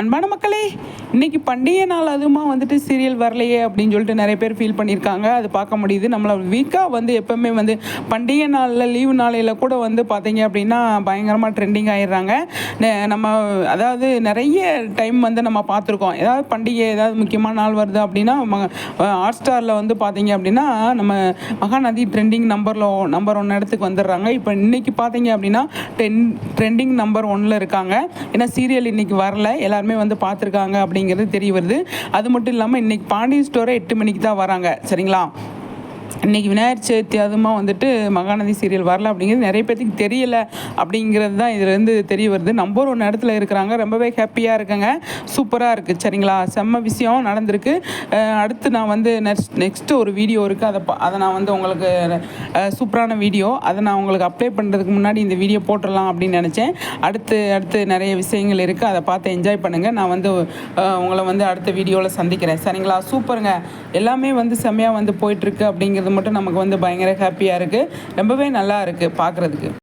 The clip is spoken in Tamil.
அன்பான மக்களே இன்னைக்கு பண்டிகை நாள் அதுமா வந்துட்டு சீரியல் வரலையே அப்படின்னு சொல்லிட்டு நிறைய பேர் ஃபீல் பண்ணியிருக்காங்க. அது பார்க்க முடியுது. நம்மளை வீக்காக வந்து எப்போவுமே வந்து பண்டிகை நாளில் லீவு நாளையில் கூட வந்து பார்த்தீங்க அப்படின்னா பயங்கரமாக ட்ரெண்டிங் ஆயிடுறாங்க. நெ- நம்ம அதாவது நிறைய டைம் வந்து நம்ம பார்த்துருக்கோம். ஏதாவது பண்டிகை ஏதாவது முக்கியமான நாள் வருது அப்படின்னா ஹாட் ஸ்டாரில் வந்து பார்த்தீங்க அப்படின்னா நம்ம மகாநதி ட்ரெண்டிங் நம்பரில் நம்பர் ஒன் இடத்துக்கு வந்துடுறாங்க. இப்போ இன்றைக்கி பார்த்தீங்க அப்படின்னா டென் ட்ரெண்டிங் நம்பர் ஒன்னில் இருக்காங்க. ஏன்னா சீரியல் இன்றைக்கி வரல. எல்லாருமே வந்து பார்த்துருக்காங்க அப்படிங்கிறது தெரிய வருது. அது மட்டும் இல்லாமல் இன்னைக்கு பாண்டி ஸ்டோரை எட்டு மணிக்கு தான் வராங்க. சரிங்களா? இன்னைக்கு விநாயகர் சதுர்த்தி அதுமா வந்துட்டு மகாநதி சீரியல் வரல அப்படிங்கிறது நிறைய பேர்த்துக்கு தெரியல அப்படிங்கிறது தான் இதுலேருந்து தெரிய வருது. நம்பர் ஒன் இடத்துல இருக்கிறாங்க. ரொம்பவே ஹாப்பியாக இருக்குங்க. சூப்பராக இருக்குது சரிங்களா? செம்ம விஷயம் நடந்திருக்கு. அடுத்து நான் வந்து நெக்ஸ்ட் நெக்ஸ்ட்டு ஒரு வீடியோ இருக்குது அதை பா- அதை நான் வந்து உங்களுக்கு சூப்பரான வீடியோ அதை நான் உங்களுக்கு அப்ளை பண்ணுறதுக்கு முன்னாடி இந்த வீடியோ போட்டுடலாம் அப்படின்னு நினச்சேன். அடுத்து அடுத்து நிறைய விஷயங்கள் இருக்குது அதை பார்த்து என்ஜாய் பண்ணுங்கள் நான் வந்து உங்களை வந்து அடுத்த வீடியோவில் சந்திக்கிறேன். சரிங்களா? சூப்பருங்க எல்லாமே வந்து செம்மையாக வந்து போயிட்டுருக்கு அப்படிங்கிறது மட்டும் நமக்கு வந்து பயங்கர ஹாப்பியாக இருக்குது ரொம்பவே நல்லா இருக்குது பார்க்குறதுக்கு.